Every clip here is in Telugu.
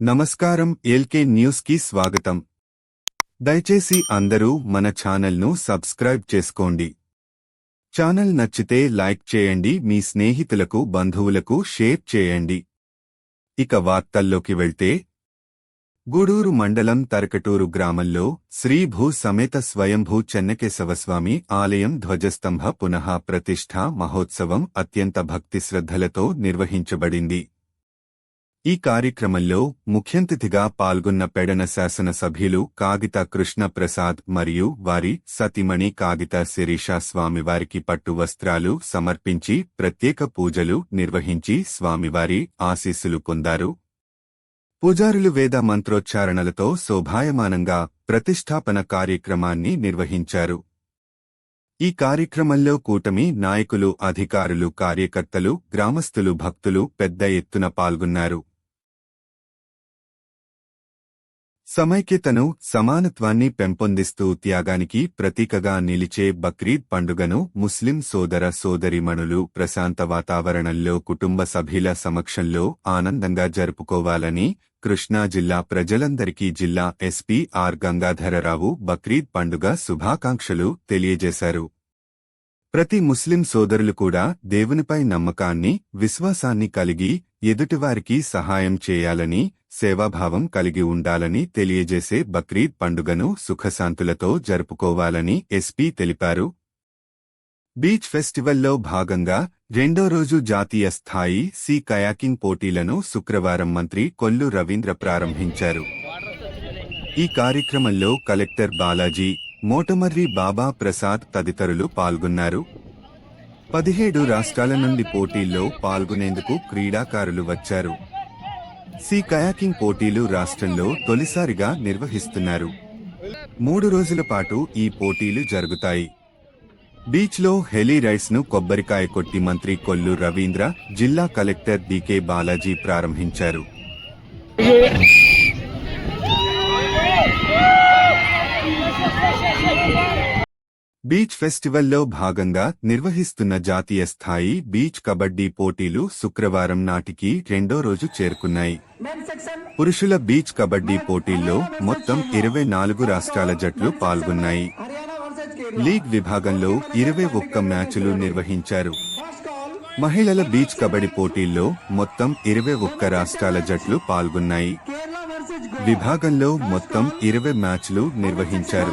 నమస్కారం ఎల్కే న్యూస్కి స్వాగతం. దయచేసి అందరూ మన ఛానల్ను సబ్స్క్రైబ్ చేసుకోండి. ఛానల్ నచ్చితే లైక్ చేయండి మీ స్నేహితులకు బంధువులకు షేర్ చేయండి. ఇక వార్తల్లోకి వెళ్తే గూడూరు మండలం తరకటూరు గ్రామంలో శ్రీభూ సమేత స్వయంభూ చెన్నకేశవస్వామి ఆలయం ధ్వజస్తంభ పునః ప్రతిష్ఠ మహోత్సవం అత్యంత భక్తి శ్రద్ధలతో నిర్వహించబడింది. ఈ కార్యక్రమంలో ముఖ్యంతిథిగా పాల్గొన్న పెడన శాసనసభ్యులు కాగిత కృష్ణప్రసాద్ మరియు వారి సతిమణి కాగిత శిరీష స్వామివారికి పట్టు వస్త్రాలు సమర్పించి ప్రత్యేక పూజలు నిర్వహించి స్వామివారి ఆశీస్సులు పొందారు. పూజారులు వేద మంత్రోచ్చారణలతో శోభాయమానంగా ప్రతిష్టాపన కార్యక్రమాన్ని నిర్వహించారు. ఈ కార్యక్రమంలో కూటమి నాయకులు అధికారులు కార్యకర్తలు గ్రామస్థులు భక్తులు పెద్ద ఎత్తున పాల్గొన్నారు. సమైక్యతను సమానత్వాన్ని పెంపొందిస్తూ త్యాగానికి ప్రతీకగా నిలిచే బక్రీద్ పండుగను ముస్లిం సోదర సోదరిమణులు ప్రశాంత వాతావరణంలో కుటుంబ సభ్యుల సమక్షంలో ఆనందంగా జరుపుకోవాలని కృష్ణా జిల్లా ప్రజలందరికీ జిల్లా ఎస్పీ ఆర్ గంగాధరరావు బక్రీద్ పండుగ శుభాకాంక్షలు తెలియజేశారు. ప్రతి ముస్లిం సోదరులు కూడా దేవునిపై నమ్మకాన్ని విశ్వాసాన్ని కలిగి ఎదుటివారికి సహాయం చేయాలని సేవాభావం కలిగి ఉండాలని తెలియజేసే బక్రీద్ పండుగను సుఖశాంతులతో జరుపుకోవాలని ఎస్పీ తెలిపారు. బీచ్ ఫెస్టివల్లో భాగంగా రెండో రోజు జాతీయ స్థాయి సి కయాకింగ్ పోటీలను శుక్రవారం మంత్రి కొల్లు రవీంద్ర ప్రారంభించారు. ఈ కార్యక్రమంలో కలెక్టర్ బాలాజీ మోటమర్రి బాబా ప్రసాద్ తదితరులు పాల్గొన్నారు. పదిహేడు రాష్ట్రాల నుండి పోటీల్లో పాల్గొనేందుకు క్రీడాకారులు వచ్చారు. సీ కయాకింగ్ పోటీలు రాష్ట్రంలో తొలిసారిగా నిర్వహిస్తున్నారు. మూడు రోజుల పాటు ఈ పోటీలు జరుగుతాయి. బీచ్లో హెలీ రైడ్స్ను కొబ్బరికాయ కొట్టి మంత్రి కొల్లు రవీంద్ర జిల్లా కలెక్టర్ డికే బాలాజీ ప్రారంభించారు. బీచ్ ఫెస్టివల్లో భాగంగా నిర్వహిస్తున్న జాతీయ స్థాయి బీచ్ కబడ్డీ పోటీలు శుక్రవారం నాటికి రెండో రోజు చేరుకున్నాయి. పురుషుల బీచ్ కబడ్డీ పోటీల్లో మొత్తం ఇరవై నాలుగు రాష్ట్రాల జట్లు పాల్గొన్నాయి. లీగ్ విభాగంలో ఇరవై ఒక్క మ్యాచ్లు నిర్వహించారు. మహిళల బీచ్ కబడ్డీ పోటీల్లో మొత్తం ఇరవై ఒక్క రాష్ట్రాల జట్లు పాల్గొన్నాయి. విభాగంలో మొత్తం ఇరవై మ్యాచ్లు నిర్వహించారు.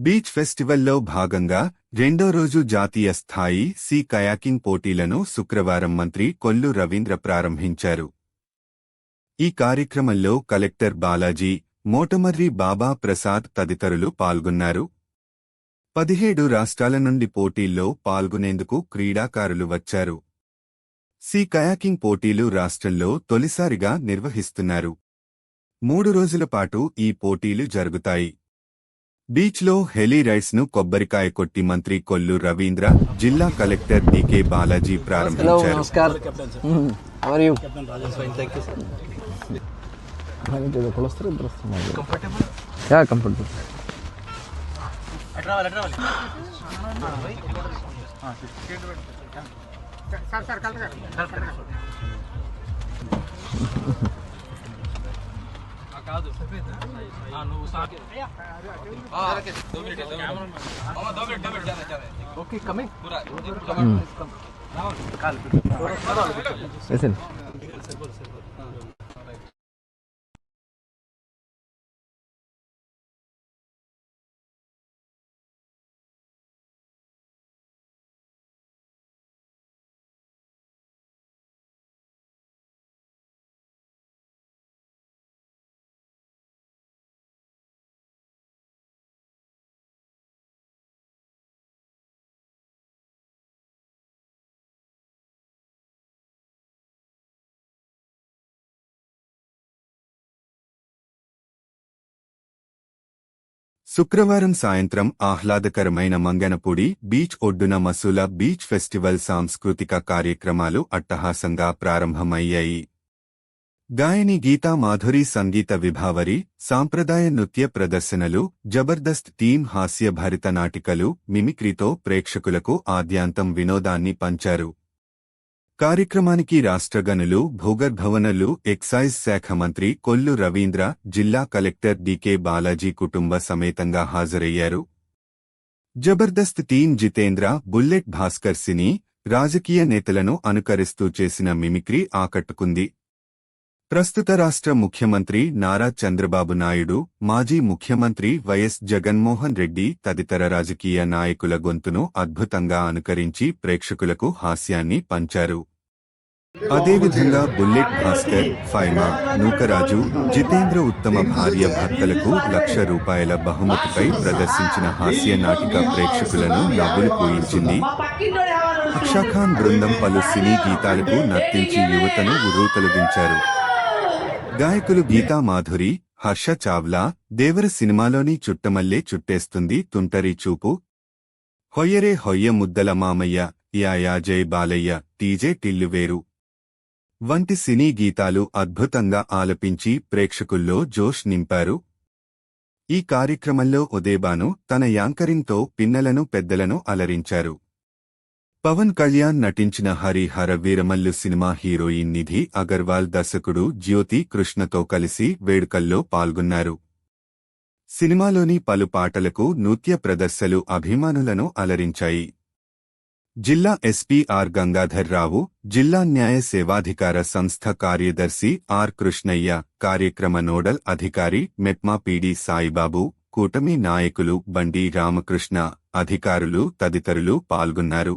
బీచ్ ఫెస్టివల్లో భాగంగా రెండో రోజు జాతీయ స్థాయి సి కయాకింగ్ పోటీలను శుక్రవారం మంత్రి కొల్లు రవీంద్ర ప్రారంభించారు. ఈ కార్యక్రమంలో కలెక్టర్ బాలాజీ మోటమర్రి బాబా ప్రసాద్ తదితరులు పాల్గొన్నారు. పదిహేడు రాష్ట్రాల నుండి పోటీల్లో పాల్గొనేందుకు క్రీడాకారులు వచ్చారు. సీ కయాకింగ్ పోటీలు రాష్ట్రంలో తొలిసారిగా నిర్వహిస్తున్నారు. మూడు రోజుల పాటు ఈ పోటీలు జరుగుతాయి. బీచ్లో హెలీ రైడ్స్ను కొబ్బరికాయ కొట్టి మంత్రి కొల్లు రవీంద్ర జిల్లా కలెక్టర్ డికే బాలాజీ ప్రారంభించారు. కాదు ఓకే కమింగ్ కాల్ శుక్రవారం సాయంత్రం ఆహ్లాదకరమైన మంగనపూడి బీచ్ ఒడ్డున మసూల బీచ్ ఫెస్టివల్ సాంస్కృతిక కార్యక్రమాలు అట్టహాసంగా ప్రారంభమయ్యాయి. గాయని గీతా మాధురి సంగీత విభావరి సాంప్రదాయ నృత్య ప్రదర్శనలు జబర్దస్త్ టీం హాస్యభరిత నాటికలు మిమిక్రీతో ప్రేక్షకులకు ఆద్యాంతం వినోదాన్ని పంచారు. కార్యక్రమానికి రాష్ట్ర గనులు భూగర్భవనలు ఎక్సైజ్ శాఖ మంత్రి కొల్లు రవీంద్ర జిల్లా కలెక్టర్ డికే బాలాజీ కుటుంబ సమేతంగా హాజరయ్యారు. జబర్దస్త్ టీం జితేంద్ర బుల్లెట్ భాస్కర్ సిని రాజకీయ నేతలను అనుకరిస్తూ చేసిన మిమిక్రీ ఆకట్టుకుంది. ప్రస్తుత రాష్ట్ర ముఖ్యమంత్రి నారా చంద్రబాబు నాయుడు మాజీ ముఖ్యమంత్రి వైఎస్ జగన్మోహన్ రెడ్డి తదితర రాజకీయ నాయకుల గొంతును అద్భుతంగా అనుకరించి ప్రేక్షకులకు హాస్యాన్ని పంచారు. అదేవిధంగా బుల్లెట్ భాస్కర్ ఫైమా నూకరాజు జితేంద్ర ఉత్తమ భార్య భర్తలకు లక్ష రూపాయల బహుమతిపై ప్రదర్శించిన హాస్య నాటిక ప్రేక్షకులను నవ్వులు పూయించింది. అక్షాఖాన్ బృందం పలు సినీ గీతాలకు నర్తించి యువతను ఉర్రూతలుగించారు గాయకులు గీతా మాధురి హర్ష చావ్లా దేవర సినిమాలోని చుట్టమల్లే చుట్టేస్తుంది తుంటరి చూపు. హొయ్యరే హొయ్య ముద్దల మామయ్య యాయా జై బాలయ్య టీజే టిల్లువేరు వంటి సినీ గీతాలు అద్భుతంగా ఆలపించి ప్రేక్షకుల్లో జోష్ నింపారు. ఈ కార్యక్రమంలో ఉదేబాను తన యాంకరింగ్తో పిన్నలను పెద్దలను అలరించారు. పవన్ కళ్యాణ్ నటించిన హరిహర వీరమల్లు సినిమా హీరోయిన్ నిధి అగర్వాల్ దర్శకుడు జ్యోతి కృష్ణతో కలిసి వేడుకల్లో పాల్గొన్నారు. సినిమాలోని పలు పాటలకు నృత్య ప్రదర్శలు అభిమానులను అలరించాయి. జిల్లా ఎస్పీ ఆర్ గంగాధర్ రావు జిల్లా న్యాయ సేవాధికార సంస్థ కార్యదర్శి ఆర్ కృష్ణయ్య కార్యక్రమ నోడల్ అధికారి మెప్మా పీడి సాయిబాబు కూటమి నాయకులు బండి రామకృష్ణ అధికారులు తదితరులు పాల్గొన్నారు.